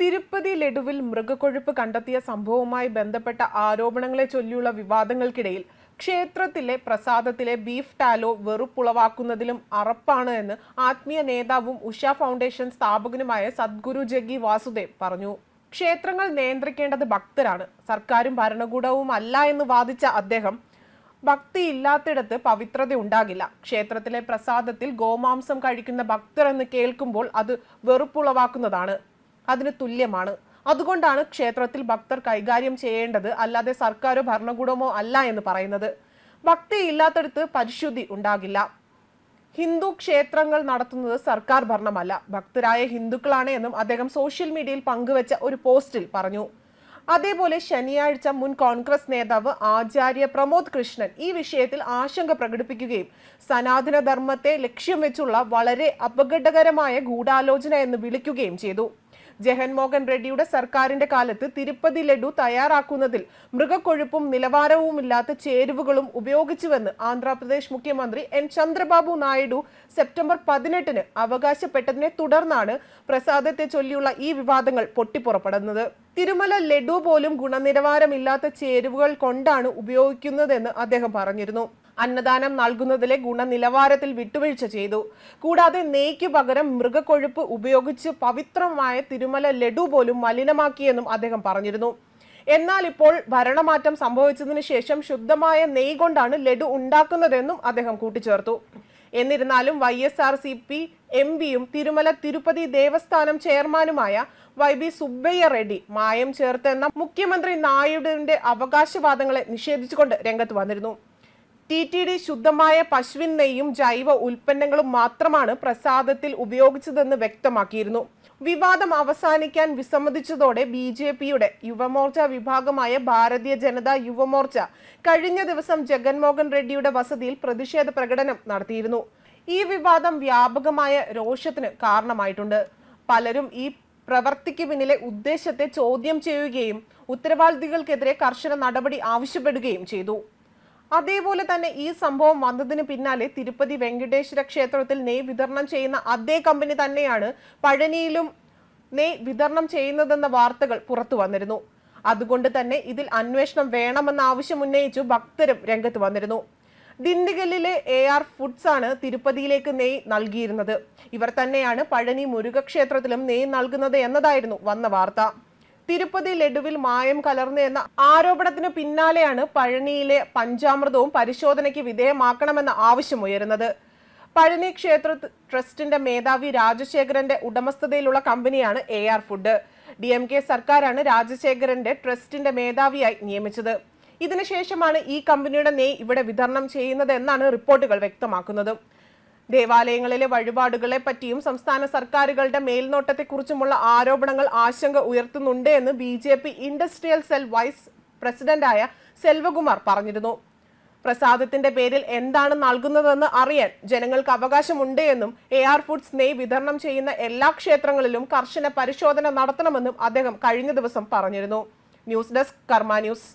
തിരുപ്പതി ലഡുവിൽ മൃഗക്കൊഴുപ്പ് കണ്ടെത്തിയ സംഭവവുമായി ബന്ധപ്പെട്ട ആരോപണങ്ങളെ ചൊല്ലിയുള്ള വിവാദങ്ങൾക്കിടയിൽ ക്ഷേത്രത്തിലെ പ്രസാദത്തിലെ ബീഫ് ടാലോ വെറുപ്പുളവാക്കുന്നതിലും അറപ്പാണ് എന്ന് ആത്മീയ നേതാവും ഉഷ ഫൗണ്ടേഷൻ സ്ഥാപകനുമായ സദ്ഗുരു ജഗി വാസുദേവ് പറഞ്ഞു. ക്ഷേത്രങ്ങൾ നിയന്ത്രിക്കേണ്ടത് ഭക്തരാണ്. സർക്കാരും ഭരണകൂടവും അല്ല എന്ന് വാദിച്ച അദ്ദേഹം ഭക്തി ഇല്ലാത്തിടത്ത് പവിത്രത ഉണ്ടാകില്ല. ക്ഷേത്രത്തിലെ പ്രസാദത്തിൽ ഗോമാംസം കഴിക്കുന്ന ഭക്തർ എന്ന് കേൾക്കുമ്പോൾ അത് വെറുപ്പുളവാക്കുന്നതാണ്. അതിന് തുല്യമാണ്. അതുകൊണ്ടാണ് ക്ഷേത്രത്തിൽ ഭക്തർ കൈകാര്യം ചെയ്യേണ്ടത് അല്ലാതെ സർക്കാരോ ഭരണകൂടമോ അല്ല എന്ന് പറയുന്നത്. ഭക്തി ഇല്ലാത്തടത്ത് പരിശുദ്ധി ഉണ്ടാകില്ല. ഹിന്ദു ക്ഷേത്രങ്ങൾ നടത്തുന്നത് സർക്കാർ ഭരണമല്ല. ഭക്തരായ ഹിന്ദുക്കളാണ് എന്നും അദ്ദേഹം സോഷ്യൽ മീഡിയയിൽ പങ്കുവച്ച ഒരു പോസ്റ്റിൽ പറഞ്ഞു. അതേപോലെ ശനിയാഴ്ച മുൻ കോൺഗ്രസ് നേതാവ് ആചാര്യ പ്രമോദ് കൃഷ്ണൻ ഈ വിഷയത്തിൽ ആശങ്ക പ്രകടിപ്പിക്കുകയും സനാതന ധർമ്മത്തെ ലക്ഷ്യം വെച്ചുള്ള വളരെ അപകടകരമായ ഗൂഢാലോചന എന്ന് വിളിക്കുകയും ചെയ്തു. ജഗൻമോഹൻ റെഡ്ഡിയുടെ സർക്കാരിന്റെ കാലത്ത് തിരുപ്പതി ലഡു തയ്യാറാക്കുന്നതിൽ മൃഗക്കൊഴുപ്പും നിലവാരവുമില്ലാത്ത ചേരുവകളും ഉപയോഗിച്ചുവെന്ന് ആന്ധ്രാപ്രദേശ് മുഖ്യമന്ത്രി എൻ ചന്ദ്രബാബു നായിഡു സെപ്റ്റംബർ പതിനെട്ടിന് അവകാശപ്പെട്ടതിനെ തുടർന്നാണ് പ്രസാദത്തെ ചൊല്ലിയുള്ള ഈ വിവാദങ്ങൾ പൊട്ടിപ്പുറപ്പെടുന്നത്. തിരുമല ലഡു പോലും ഗുണനിലവാരമില്ലാത്ത ചേരുവകൾ കൊണ്ടാണ് ഉപയോഗിക്കുന്നതെന്ന് അദ്ദേഹം പറഞ്ഞിരുന്നു. അന്നദാനം നൽകുന്നതിലെ ഗുണനിലവാരത്തിൽ വിട്ടുവീഴ്ച ചെയ്തു. കൂടാതെ നെയ്ക്ക് പകരം മൃഗക്കൊഴുപ്പ് ഉപയോഗിച്ച് പവിത്രമായ തിരുമല ലഡു പോലും മലിനമാക്കിയെന്നും അദ്ദേഹം പറഞ്ഞിരുന്നു. എന്നാൽ ഇപ്പോൾ ഭരണമാറ്റം സംഭവിച്ചതിന് ശേഷം ശുദ്ധമായ നെയ് കൊണ്ടാണ് ലഡു ഉണ്ടാക്കുന്നതെന്നും അദ്ദേഹം കൂട്ടിച്ചേർത്തു. എന്നിരുന്നാലും Y S R C P M പിയും തിരുമല തിരുപ്പതി ദേവസ്ഥാനം ചെയർമാനുമായ വൈ ബി സുബ്ബയ്യ റെഡ്ഡി മായം ചേർത്തെന്ന മുഖ്യമന്ത്രി നായിഡുവിന്റെ അവകാശവാദങ്ങളെ നിഷേധിച്ചുകൊണ്ട് രംഗത്ത് വന്നിരുന്നു. ടി ടി ഡി ശുദ്ധമായ പശുവിൻ നെയ്യും ജൈവ ഉൽപ്പന്നങ്ങളും മാത്രമാണ് പ്രസാദത്തിൽ ഉപയോഗിച്ചതെന്ന് വ്യക്തമാക്കിയിരുന്നു. വിവാദം അവസാനിക്കാൻ വിസമ്മതിച്ചതോടെ ബി ജെ പിയുടെ യുവമോർച്ച വിഭാഗമായ ഭാരതീയ ജനതാ യുവമോർച്ച കഴിഞ്ഞ ദിവസം ജഗൻമോഹൻ റെഡ്ഡിയുടെ വസതിയിൽ പ്രതിഷേധ പ്രകടനം നടത്തിയിരുന്നു. ഈ വിവാദം വ്യാപകമായ രോഷത്തിന് കാരണമായിട്ടുണ്ട്. പലരും ഈ പ്രവർത്തിക്ക് പിന്നിലെ ഉദ്ദേശത്തെ ചോദ്യം ചെയ്യുകയും ഉത്തരവാദികൾക്കെതിരെ കർശന നടപടി ആവശ്യപ്പെടുകയും ചെയ്തു. അതേപോലെ തന്നെ ഈ സംഭവം വന്നതിന് പിന്നാലെ തിരുപ്പതി വെങ്കടേശ്വര ക്ഷേത്രത്തിൽ നെയ് വിതരണം ചെയ്യുന്ന അതേ കമ്പനി തന്നെയാണ് പഴനിയിലും നെയ് വിതരണം ചെയ്യുന്നതെന്ന വാർത്തകൾ പുറത്തു വന്നിരുന്നു. അതുകൊണ്ട് തന്നെ ഇതിൽ അന്വേഷണം വേണമെന്ന ആവശ്യം ഉന്നയിച്ചു ഭക്തരും രംഗത്ത് വന്നിരുന്നു. ദിണ്ടിഗലിലെ എ ആർ ഫുഡ്സ് ആണ് തിരുപ്പതിയിലേക്ക് നെയ് നൽകിയിരുന്നത്. ഇവർ തന്നെയാണ് പഴനി മുരുകക്ഷേത്രത്തിലും നെയ് നൽകുന്നത് എന്നതായിരുന്നു വന്ന വാർത്ത. തിരുപ്പതി ലഡുവിൽ മായം കലർന്നു എന്ന ആരോപണത്തിന് പിന്നാലെയാണ് പഴനിയിലെ പഞ്ചാമൃതവും പരിശോധനയ്ക്ക് വിധേയമാക്കണമെന്ന ആവശ്യമുയരുന്നത് പഴനി ക്ഷേത്ര ട്രസ്റ്റിന്റെ മേധാവി രാജശേഖരന്റെ ഉടമസ്ഥതയിലുള്ള കമ്പനിയാണ് A R Food. D M K സർക്കാരാണ് രാജശേഖരന്റെ ട്രസ്റ്റിന്റെ മേധാവിയായി നിയമിച്ചത്. ഇതിനുശേഷമാണ് ഈ കമ്പനിയുടെ നെയ് ഇവിടെ വിതരണം ചെയ്യുന്നത് എന്നാണ് റിപ്പോർട്ടുകൾ വ്യക്തമാക്കുന്നത്. ദേവാലയങ്ങളിലെ വഴിപാടുകളെ പറ്റിയും സംസ്ഥാന സർക്കാരുകളുടെ മേൽനോട്ടത്തെക്കുറിച്ചുമുള്ള ആരോപണങ്ങൾ ആശങ്ക ഉയർത്തുന്നുണ്ട് എന്ന് B J P industrial cell vice പ്രസിഡന്റായ സെൽവകുമാർ പറഞ്ഞിരുന്നു. പ്രസാദത്തിന്റെ പേരിൽ എന്താണ് നൽകുന്നതെന്ന് അറിയാൻ ജനങ്ങൾക്ക് അവകാശമുണ്ട് എന്നും എ ആർ ഫുഡ്സ് നെയ് വിതരണം ചെയ്യുന്ന എല്ലാ ക്ഷേത്രങ്ങളിലും കർശന പരിശോധന നടത്തണമെന്നും അദ്ദേഹം കഴിഞ്ഞ ദിവസം പറഞ്ഞിരുന്നു. News desk Karma News.